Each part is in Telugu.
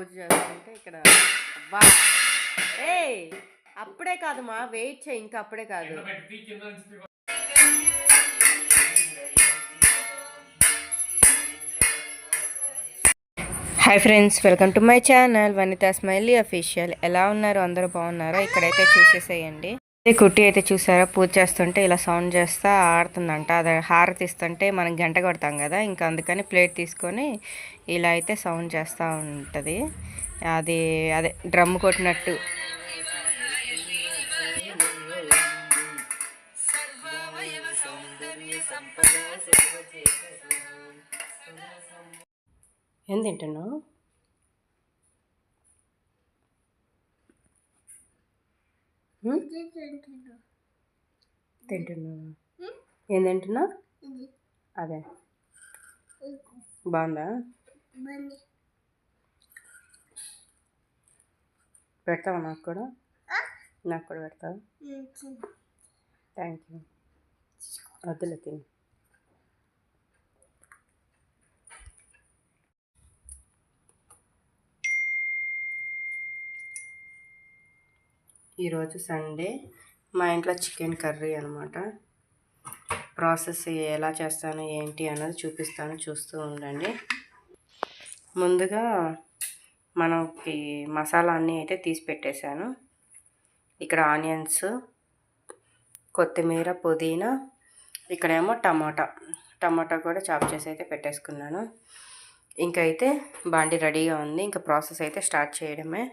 పూజ చేస్తుంటే ఇక్కడ అబ్బా! ఏ అప్పుడే కాదు మా వెయిట్ చేయి ఇంకా అప్పుడే కాదు. Hi friends welcome to my channel Vanitha smiley official ఎలా ఉన్నారు? అందరూ బాగున్నారా? ఇక్కడైతే చూసేసేయండి. అదే కుట్టి అయితే చూసారా? పూజ చేస్తుంటే ఇలా సౌండ్ చేస్తా ఆడుతుందంట. అది హారతి ఇస్తుంటే మనం గంట కొడతాం కదా ఇంకా అందుకని ప్లేట్ తీసుకొని ఇలా అయితే సౌండ్ చేస్తూ ఉంటుంది. అది అదే డ్రమ్ కొట్టినట్టు. ఏం తింటున్నావు? తింటున్నావా? ఏం తింటున్నా అదే. బాగుందా? పెడతావా నాకు కూడా? నాకు కూడా పెడతావా? థ్యాంక్ యూ వద్దులే తిని. ఈరోజు సండే. మా ఇంట్లో చికెన్ కర్రీ అనమాట ప్రాసెస్ ఎలా చేస్తాను ఏంటి అన్నది చూపిస్తాను. చూస్తూ ఉండండి. ముందుగా మనకి మసాలా అన్నీ అయితే తీసి పెట్టేశాను. ఇక్కడ ఆనియన్స్ కొత్తిమీర పుదీనా ఇక్కడేమో టమాటా. టమాటా కూడా చాప్ చేసి అయితే పెట్టేసుకున్నాను. ఇంకైతే అయితే బాండి రెడీగా ఉంది. ఇంకా ప్రాసెస్ అయితే స్టార్ట్ చేయడమే.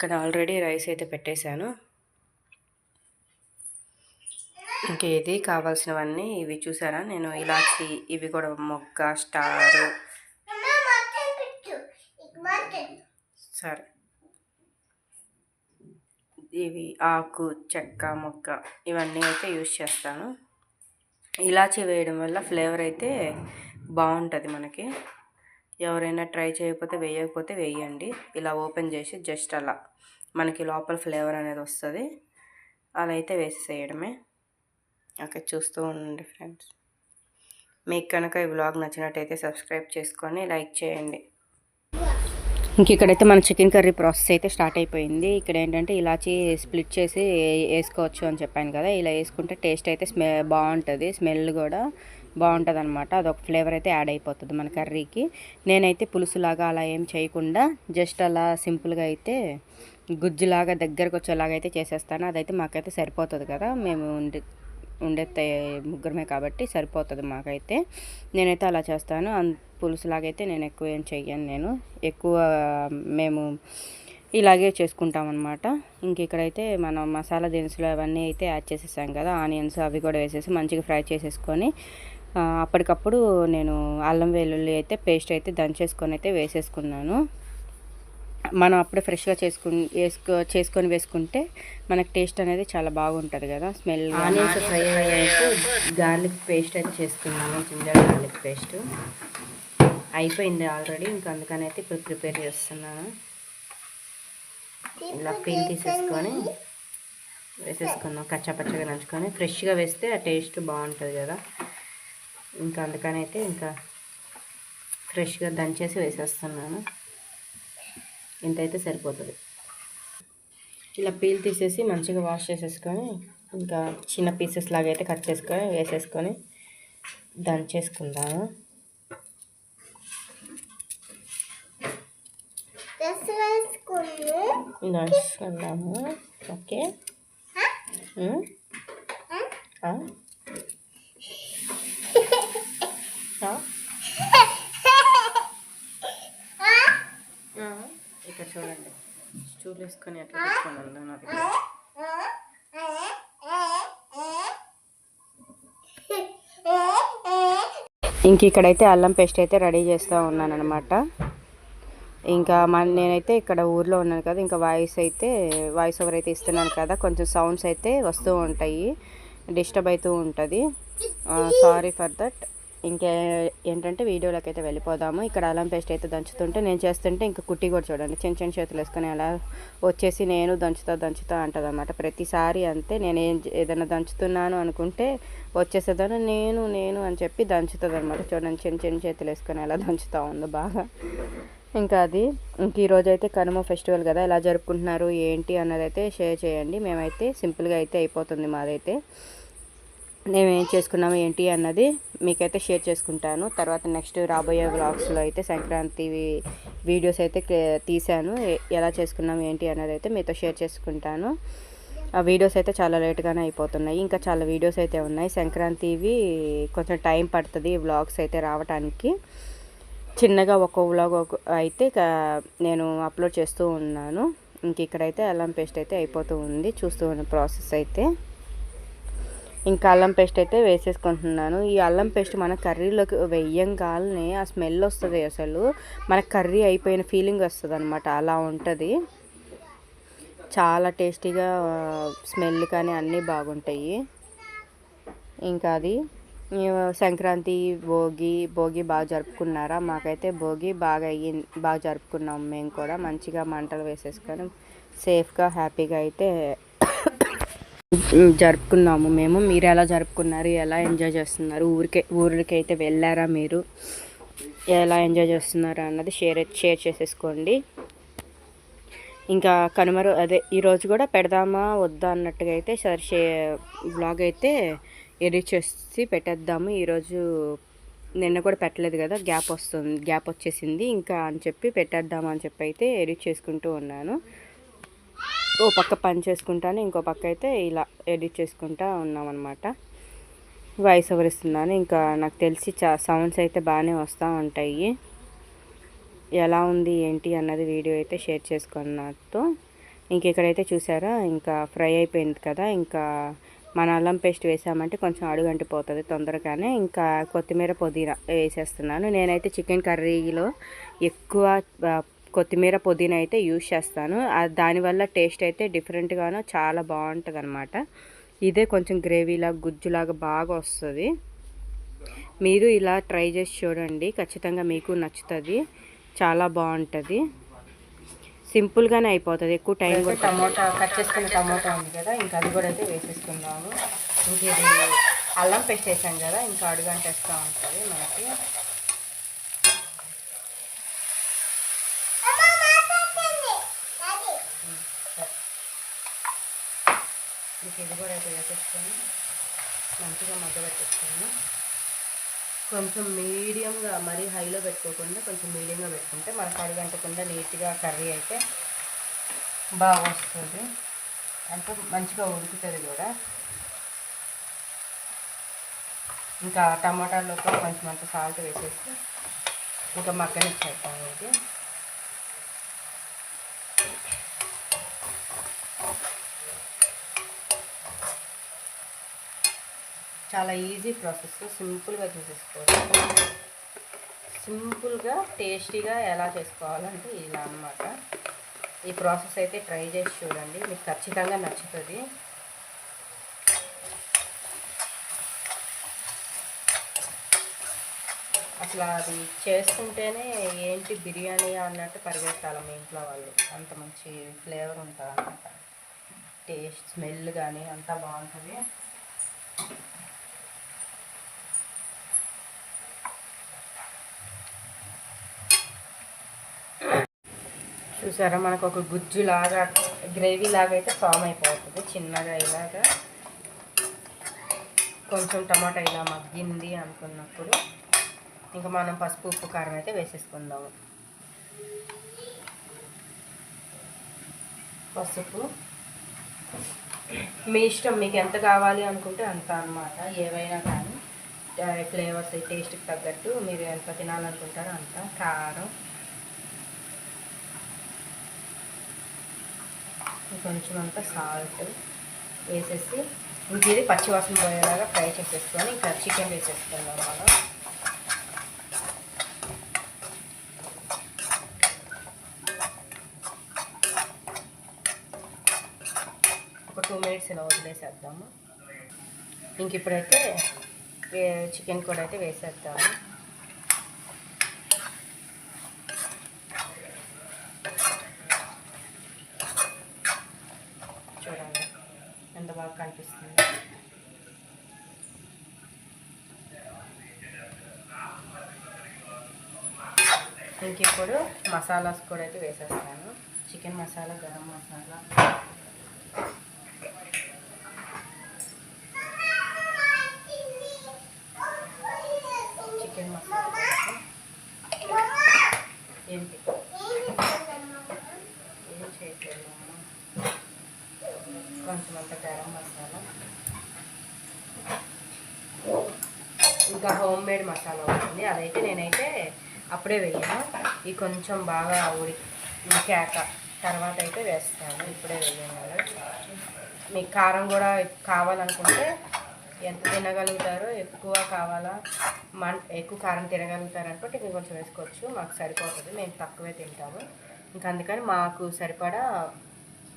ఇక్కడ ఆల్రెడీ రైస్ అయితే పెట్టేశాను. ఇంక ఇది కావాల్సినవన్నీ ఇవి చూసారా? నేను ఇలాచి ఇవి కూడా మొగ్గ స్టార్. సరే. ఇవి ఆకు చెక్క మొక్క ఇవన్నీ అయితే యూజ్ చేస్తాను. ఇలాచి వేయడం వల్ల ఫ్లేవర్ అయితే బాగుంటుంది మనకి. ఎవరైనా ట్రై చేయకపోతే వేయకపోతే వేయండి. ఇలా ఓపెన్ చేసి జస్ట్ అలా. మనకి లోపల ఫ్లేవర్ అనేది వస్తుంది. అలా అయితే వేసేసేయడమే. ఓకే చూస్తూ ఉండండి ఫ్రెండ్స్. మీకు కనుక ఈ బ్లాగ్ నచ్చినట్టయితే సబ్స్క్రైబ్ చేసుకొని లైక్ చేయండి. ఇంక ఇక్కడైతే మన చికెన్ కర్రీ ప్రాసెస్ అయితే స్టార్ట్ అయిపోయింది. ఇక్కడ ఏంటంటే ఇలాచి స్ప్లిట్ చేసి వేసుకోవచ్చు అని చెప్పాను కదా. ఇలా వేసుకుంటే టేస్ట్ అయితే స్మె బాగుంటుంది. స్మెల్ కూడా బాగుంటుంది అనమాట అదొక ఫ్లేవర్ అయితే యాడ్ అయిపోతుంది మన కర్రీకి నేనైతే పులుసులాగా అలా ఏం చేయకుండా జస్ట్ అలా సింపుల్గా అయితే గుజ్జులాగా దగ్గరకు వచ్చేలాగా అయితే చేసేస్తాను. అదైతే మాకైతే సరిపోతుంది కదా. మేము ఉండే ముగ్గురమే కాబట్టి సరిపోతుంది మాకైతే. నేనైతే అలా చేస్తాను. అన్ పులుసులాగైతే నేను ఎక్కువ ఏం చెయ్యను నేను. ఎక్కువ మేము ఇలాగే చేసుకుంటాం అనమాట ఇంక ఇక్కడైతే మనం మసాలా దినుసులు అవన్నీ అయితే యాడ్ చేసేసాం కదా ఆనియన్స్ అవి కూడా వేసేసి మంచిగా ఫ్రై చేసేసుకొని అప్పటికప్పుడు నేను అల్లం వెల్లుల్లి అయితే పేస్ట్ అయితే దంచేసుకొని అయితే వేసేసుకున్నాను. మనం అప్పుడే ఫ్రెష్గా చేసుకుని వేసుకో చేసుకొని వేసుకుంటే మనకి టేస్ట్ అనేది చాలా బాగుంటుంది కదా స్మెల్ ఆనియన్స్ ఫ్రై అయ్యాక గార్లిక్ పేస్ట్ అయితే చేసుకున్నాను జింజర్ గార్లిక్ పేస్ట్. అయిపోయింది ఆల్రెడీ ఇంకా అందుకని అయితే ఇప్పుడు ప్రిపేర్ చేస్తున్నాను. ఇలా పీల్ తీసేసుకొని వేసేసుకున్నాం కచ్చా పచ్చగా నంచుకొని. ఫ్రెష్గా వేస్తే ఆ టేస్ట్ బాగుంటుంది కదా. ఇంకా అందుకని అయితే ఇంకా ఫ్రెష్గా దంచేసి వేసేస్తున్నాను. ఇంతైతే సరిపోతుంది. ఇలా పీల్ తీసేసి మంచిగా వాష్ చేసేసుకొని ఇంకా చిన్న పీసెస్ లాగా అయితే కట్ చేసుకొని వేసేసుకొని దంచేసుకుందాము దంచుకుందాము ఓకే ఉమ్? ఆ? ఆ? ఆ, ఇక్కడ చూడండి స్టూల్ వేసుకొని ఎట్లా పెట్టుకోండి నాకు ఇంక ఇక్కడైతే అల్లం పేస్ట్ అయితే రెడీ చేస్తూ ఉన్నాను అనమాట ఇంకా మన నేనైతే ఇక్కడ ఊర్లో ఉన్నాను కదా ఇంకా వాయిస్ అయితే వాయిస్ ఓవర్ అయితే ఇస్తున్నాను కదా కొంచెం సౌండ్స్ అయితే వస్తూ ఉంటాయి డిస్టర్బ్ అవుతూ ఉంటుంది. Sorry for that. ఇంకే ఏంటంటే వీడియోలోకి అయితే వెళ్ళిపోదాము. ఇక్కడ అల్లం పేస్ట్ అయితే దంచుతుంటే నేను చేస్తుంటే ఇంకా కుట్టి కూడా చూడండి. చిన్న చిన్న చేతులు వేసుకొని అలా వచ్చేసి నేను దంచుతా దంచుతా అంటదన్నమాట. ప్రతిసారి అంతే. నేను ఏం ఏదైనా దంచుతున్నాను అనుకుంటే వచ్చేసేదాన్ని నేను నేను అని చెప్పి దంచుతుంది అనమాట చూడండి చిన్న చిన్న చేతులు వేసుకొని అలా దంచుతా ఉంది బాగా. ఇంకా అది ఇంక ఈరోజు అయితే కనుమ ఫెస్టివల్ కదా. ఎలా జరుపుకుంటున్నారు ఏంటి అన్నది అయితే షేర్ చేయండి. మేమైతే సింపుల్గా అయితే అయిపోతుంది మాదైతే. మేము ఏం చేసుకున్నాము ఏంటి అన్నది మీకైతే షేర్ చేసుకుంటాను. తర్వాత నెక్స్ట్ రాబోయే వ్లాగ్స్లో అయితే సంక్రాంతి వీడియోస్ అయితే తీశాను. ఎలా చేసుకున్నాము ఏంటి అన్నది అయితే మీతో షేర్ చేసుకుంటాను. ఆ వీడియోస్ అయితే చాలా లేట్గానే అయిపోతున్నాయి. ఇంకా చాలా వీడియోస్ అయితే ఉన్నాయి. సంక్రాంతివి కొంచెం టైం పడుతుంది వ్లాగ్స్ అయితే రావడానికి చిన్నగా ఒక వ్లాగ్ అయితే నేను అప్లోడ్ చేస్తూ ఉన్నాను. ఇంక ఇక్కడైతే అల్లం పేస్ట్ అయితే అయిపోతూ ఉంది. చూస్తూ ఉన్న ప్రాసెస్ అయితే. ఇంకా అల్లం పేస్ట్ అయితే వేసేసుకుంటున్నాను. ఈ అల్లం పేస్ట్ మన కర్రీలోకి వెయ్యంగానే ఆ స్మెల్ వస్తుంది అసలు. మన కర్రీ అయిపోయిన ఫీలింగ్ వస్తుంది అనమాట అలా ఉంటుంది. చాలా టేస్టీగా స్మెల్ కానీ అన్నీ బాగుంటాయి. ఇంకా అది సంక్రాంతి భోగి భోగి బాగా జరుపుకున్నారా? మాకైతే భోగి బాగా అయ్యి బాగా జరుపుకున్నాం మేము కూడా. మంచిగా మంటలు వేసేసుకొని సేఫ్గా హ్యాపీగా అయితే జరుపుకున్నాము మేము. మీరు ఎలా జరుపుకున్నారు? ఎలా ఎంజాయ్ చేస్తున్నారు? ఊరికే ఊరికి అయితే వెళ్ళారా మీరు? ఎలా ఎంజాయ్ చేస్తున్నారు అన్నది షేర్ షేర్ చేసేసుకోండి. ఇంకా కనుమరు అదే ఈరోజు కూడా పెడదామా వద్దా అన్నట్టుగా అయితే సరి షే బ్లాగ్ అయితే ఎడిట్ చేసి పెట్టేద్దాము. ఈరోజు నిన్న కూడా పెట్టలేదు కదా గ్యాప్ వస్తుంది గ్యాప్ వచ్చేసింది. ఇంకా అని చెప్పి పెట్టేద్దామని అని చెప్పి అయితే ఎడిట్ చేసుకుంటూ ఉన్నాను. ఓ పక్క పని చేసుకుంటాను ఇంకో పక్క అయితే ఇలా ఎడిట్ చేసుకుంటా ఉన్నామన్నమాట. వాయిస్ ఓవర్ ఇస్తున్నాను. ఇంకా నాకు తెలిసి చా సౌండ్స్ అయితే బాగానే వస్తూ ఉంటాయి. ఎలా ఉంది ఏంటి అన్నది వీడియో అయితే షేర్ చేసుకున్నట్టు ఇంకెక్కడైతే చూసారా ఇంకా ఫ్రై అయిపోయింది కదా ఇంకా మన అల్లం పేస్ట్ వేసామంటే కొంచెం అడుగంటి పోతుంది తొందరగానే. ఇంకా కొత్తిమీర పుదీనా వేసేస్తున్నాను. నేనైతే చికెన్ కర్రీలో ఎక్కువ కొత్తిమీర పుదీనా అయితే యూజ్ చేస్తాను. దానివల్ల టేస్ట్ అయితే డిఫరెంట్గాను చాలా బాగుంటుంది అనమాట ఇదే కొంచెం గ్రేవీలాగా గుజ్జులాగా బాగా వస్తుంది. మీరు ఇలా ట్రై చేసి చూడండి. ఖచ్చితంగా మీకు నచ్చుతుంది. చాలా బాగుంటుంది. సింపుల్గానే అయిపోతుంది. ఎక్కువ టైం కూడా టమోటా కట్ చేసుకున్న టమోటా ఉంది కదా ఇంకా అది కూడా అయితే వేసేసుకున్నాము ఇంక ఇది అల్లం పేస్ట్ వేసాం కదా ఇంకా అడుగంట వేస్తూ ఉంటుంది మనకి. మీకు ఇది కూడా అయితే వేసేసుకొని మంచిగా మగ్గ పెట్టేసుకొని కొంచెం మీడియంగా మరీ హైలో పెట్టుకోకుండా కొంచెం మీడియంగా పెట్టుకుంటే మనకు అడగంటకుండా నీట్గా కర్రీ అయితే బాగా వస్తుంది. అంటే మంచిగా ఉడుకుతుంది కూడా. ఇంకా టమాటాలోకి కొంచెం అంత సాల్ట్ వేసేసి ఇంకా మగ్గనిచ్చేస్తాం ఇది. చాలా ఈజీ ప్రాసెస్ సింపుల్గా చేసేసుకోవచ్చు. సింపుల్గా టేస్టీగా ఎలా చేసుకోవాలంటే ఇలా అనమాట ఈ ప్రాసెస్ అయితే ట్రై చేసి చూడండి. మీకు ఖచ్చితంగా నచ్చుతుంది. అసలు అది చేసుకుంటేనే ఏంటి బిర్యానీ అన్నట్టు పరిగెత్తాలి మీ ఇంట్లో వాళ్ళు. అంత మంచి ఫ్లేవర్ ఉంటుంది అన్నమాట టేస్ట్ స్మెల్ కానీ అంతా బాగుంటుంది. చూసారా? మనకు ఒక గుజ్జు లాగా గ్రేవీ లాగా అయితే ఫామ్ అయిపోతుంది. చిన్నగా ఇలాగా. కొంచెం టమాటా ఇలా మగ్గింది అనుకున్నప్పుడు ఇంకా మనం పసుపు ఉప్పు కారం అయితే వేసేసుకుందాము. పసుపు. మీ ఇష్టం మీకు ఎంత కావాలి అనుకుంటే అంత అనమాట ఏవైనా కానీ ఫ్లేవర్స్ టేస్ట్కి తగ్గట్టు మీరు ఎంత తినాలనుకుంటారో అంత. కారం. కొంచెం అంత సాల్ట్ వేసేసి ఇంక ఇది పచ్చివాసన పోయేలాగా ఫ్రై చేసేసుకొని ఇంకా చికెన్ వేసేసుకుందాం మనం. ఒక టూ మినిట్స్ ఇలా వదిలేసేద్దాము. ఇంక ఇప్పుడైతే చికెన్ కూడా అయితే వేసేద్దాము బాగా కనిపిస్తుంది దీనికి ఇప్పుడు మసాలాస్ కూడా అయితే వేసేస్తాను. చికెన్ మసాలా గరం మసాలా చికెన్ మసాలా ఏంటి ఏం చేయట్లేదు కొంచెమంత కొంచెం అంత గరం మసాలా ఇంకా హోమ్ మేడ్ మసాలా ఉంటుంది. అదైతే నేనైతే అప్పుడే వేయను ఇది కొంచెం బాగా ఉడి ఉడికాక తర్వాత అయితే వేస్తాను. ఇప్పుడే వేయను కదా. మీకు కారం కూడా కావాలనుకుంటే ఎంత తినగలుగుతారో ఎక్కువ కావాలా మన ఎక్కువ కారం తినగలుగుతారనుకుంటే మీరు కొంచెం వేసుకోవచ్చు. మాకు సరిపోతుంది. మేము తక్కువే తింటాము. ఇంకా అందుకని మాకు సరిపడా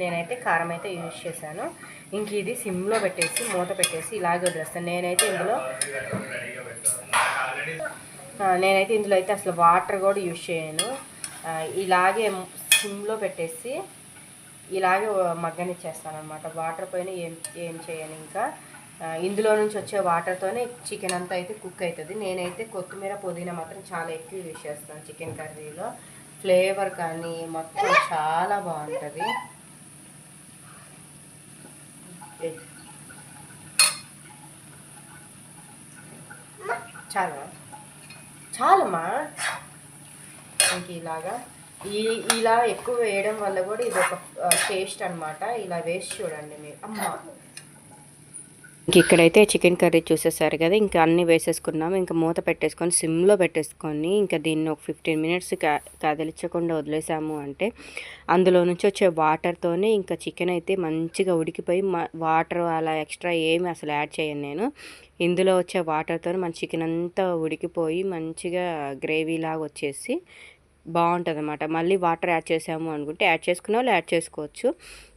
నేనైతే కారం అయితే యూజ్ చేశాను. ఇంక ఇది సిమ్లో పెట్టేసి మూత పెట్టేసి ఇలాగే వదిలేస్తాను. నేనైతే ఇందులో నేనైతే ఇందులో అయితే అసలు వాటర్ కూడా యూజ్ చేయను. ఇలాగే సిమ్లో పెట్టేసి ఇలాగే మగ్గనిచ్చేస్తాను అనమాట వాటర్ పైన ఏం ఏం చేయను ఇంకా. ఇందులో నుంచి వచ్చే వాటర్తోనే చికెన్ అంతా అయితే కుక్ అవుతుంది నేనైతే కొత్తిమీర పుదీనా మాత్రం చాలా ఎక్కువ యూజ్ చేస్తాను చికెన్ కర్రీలో. ఫ్లేవర్ కానీ మొత్తం చాలా బాగుంటుంది. చాలా చాలమ్మా. ఇంక ఇలాగా. ఈ ఇలా ఎక్కువ వేయడం వల్ల కూడా ఇది ఒక టేస్ట్ అన్నమాట. ఇలా వేసి చూడండి మీరు. అమ్మ. ఇంక ఇక్కడైతే చికెన్ కర్రీ చూసేసారు కదా ఇంకా అన్నీ వేసేసుకున్నాము. ఇంకా మూత పెట్టేసుకొని సిమ్లో పెట్టేసుకొని ఇంకా దీన్ని ఒక ఫిఫ్టీన్ మినిట్స్ కదిలించకుండా వదిలేసాము అంటే అందులో నుంచి వచ్చే వాటర్తోనే ఇంకా చికెన్ అయితే మంచిగా ఉడికిపోయి వాటర్ అలా ఎక్స్ట్రా ఏమి అసలు యాడ్ చేయను నేను. ఇందులో వచ్చే వాటర్తో మన చికెన్ అంతా ఉడికిపోయి మంచిగా గ్రేవీ లాగా వచ్చేసి బాగుంటుంది అనమాట మళ్ళీ వాటర్ యాడ్ చేసాము అనుకుంటే యాడ్ చేసుకున్న వాళ్ళు యాడ్ చేసుకోవచ్చు.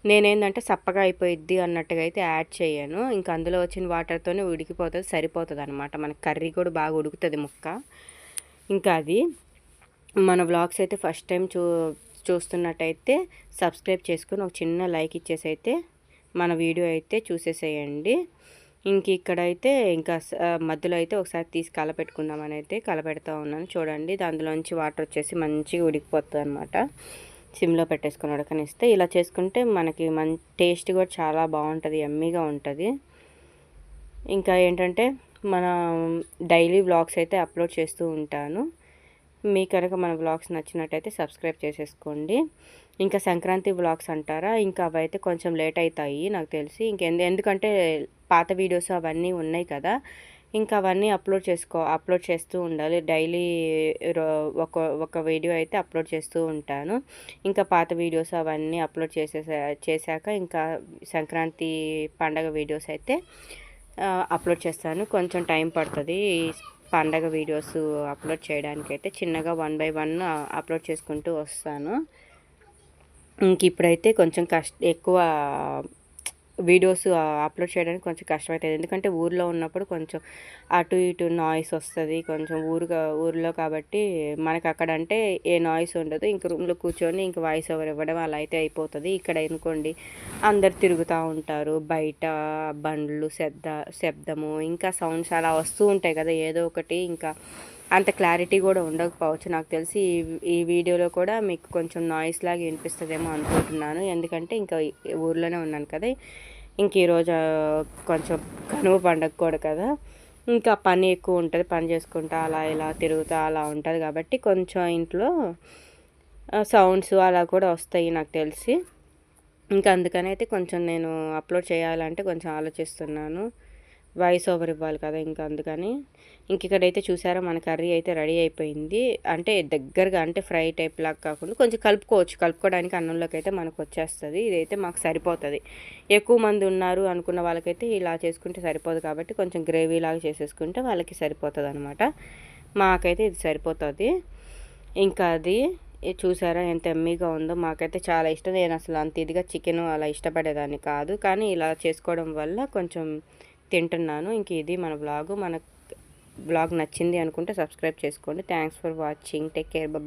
నేనేంటంటే సప్పగా అయిపోయిద్ది అన్నట్టుగా అయితే యాడ్ చేయను. ఇంకా అందులో వచ్చిన వాటర్తోనే ఉడికిపోతుంది సరిపోతుంది అనమాట మన కర్రీ కూడా బాగా ఉడుకుతుంది ముక్క. ఇంకా అది మన వ్లాగ్స్ అయితే ఫస్ట్ టైం చూ చూస్తున్నట్టయితే సబ్స్క్రైబ్ చేసుకుని ఒక చిన్న లైక్ ఇచ్చేసి అయితే మన వీడియో అయితే చూసేసేయండి. ఇంక ఇక్కడైతే ఇంకా మధ్యలో అయితే ఒకసారి తీసి కలపెట్టుకుందామని అయితే కలపెడతా ఉన్నాను. చూడండి దాంట్లోంచి వాటర్ వచ్చేసి మంచిగా ఉడికిపోతుంది అనమాట సిమ్లో పెట్టేసుకొని ఉడకనిస్తే ఇలా చేసుకుంటే మనకి మన్ టేస్ట్ కూడా చాలా బాగుంటుంది ఎమ్మీగా ఉంటుంది. ఇంకా ఏంటంటే మన డైలీ వ్లాగ్స్ అయితే అప్లోడ్ చేస్తూ ఉంటాను. మీ కనుక మన వ్లాగ్స్ నచ్చినట్టయితే సబ్స్క్రైబ్ చేసేసుకోండి. ఇంకా సంక్రాంతి వ్లాగ్స్ అంటారా? ఇంకా అవైతే కొంచెం లేట్ అవుతాయి నాకు తెలిసి. ఇంకెందు ఎందుకంటే పాత వీడియోస్ అవన్నీ ఉన్నాయి కదా. ఇంకా అవన్నీ అప్లోడ్ చేసుకో అప్లోడ్ చేస్తూ ఉండాలి. డైలీ ఒక ఒక వీడియో అయితే అప్లోడ్ చేస్తూ ఉంటాను. ఇంకా పాత వీడియోస్ అవన్నీ అప్లోడ్ చేసేసా చేశాక ఇంకా సంక్రాంతి పండగ వీడియోస్ అయితే అప్లోడ్ చేస్తాను. కొంచెం టైం పడుతుంది ఈ పండగ వీడియోస్ అప్లోడ్ చేయడానికి అయితే. చిన్నగా వన్ బై వన్ అప్లోడ్ చేసుకుంటూ వస్తాను. ఇంక ఇప్పుడైతే కొంచెం కష్ట ఎక్కువ వీడియోస్ అప్లోడ్ చేయడానికి కొంచెం కష్టమవుతుంది ఎందుకంటే ఊర్లో ఉన్నప్పుడు కొంచెం అటు ఇటు నాయిస్ వస్తుంది. కొంచెం ఊరుగా ఊర్లో కాబట్టి మనకి అక్కడ అంటే ఏ నాయిస్ ఉండదు. ఇంక రూమ్లో కూర్చొని ఇంక వాయిస్ ఓవర్ ఇవ్వడం అలా అయితే అయిపోతుంది. ఇక్కడ అనుకోండి అందరు తిరుగుతూ ఉంటారు. బయట బండ్లు శబ్ద శబ్దము ఇంకా సౌండ్స్ అలా వస్తూ ఉంటాయి కదా. ఏదో ఒకటి ఇంకా అంత క్లారిటీ కూడా ఉండకపోవచ్చు. నాకు తెలిసి ఈ- ఈ వీడియోలో కూడా మీకు కొంచెం నాయిస్ లాగా వినిపిస్తుందేమో అనుకుంటున్నాను. ఎందుకంటే ఇంకా ఊర్లోనే ఉన్నాను కదా. ఇంక ఈరోజు కొంచెం కనుమ పండగ కూడా కదా. ఇంకా పని ఎక్కువ ఉంటుంది. పని చేసుకుంటా అలా ఇలా తిరుగుతూ అలా ఉంటుంది కాబట్టి కొంచెం ఇంట్లో సౌండ్స్ అలా కూడా వస్తాయి నాకు తెలిసి. ఇంకా అందుకని అయితే కొంచెం నేను అప్లోడ్ చేయాలంటే కొంచెం ఆలోచిస్తున్నాను. వాయిస్ ఓవర్ ఇవ్వాలి కదా ఇంకా అందుకని. ఇంక ఇక్కడైతే చూసారా మన కర్రీ అయితే రెడీ అయిపోయింది. అంటే దగ్గరగా అంటే ఫ్రై టైప్ లాగా కాకుండా కొంచెం కలుపుకోవచ్చు. కలుపుకోవడానికి అన్నంలోకి అయితే మనకు వచ్చేస్తుంది. ఇదైతే మాకు సరిపోతుంది. ఎక్కువ మంది ఉన్నారు అనుకున్న వాళ్ళకైతే ఇలా చేసుకుంటే సరిపోదు కాబట్టి కొంచెం గ్రేవీ లాగా చేసేసుకుంటే వాళ్ళకి సరిపోతుంది అనమాట మాకైతే ఇది సరిపోతుంది. ఇంకా అది చూసారా ఎంత ఎమ్మీగా ఉందో. మాకైతే చాలా ఇష్టం. నేను అసలు అంత ఇదిగా చికెన్ అలా ఇష్టపడేదాన్ని కాదు. కానీ ఇలా చేసుకోవడం వల్ల కొంచెం తింటున్నాను. ఇంక ఇది మన బ్లాగు మన బ్లాగ్ నచ్చింది అనుకుంటే సబ్స్క్రైబ్ చేసుకోండి. Thanks for watching take care bye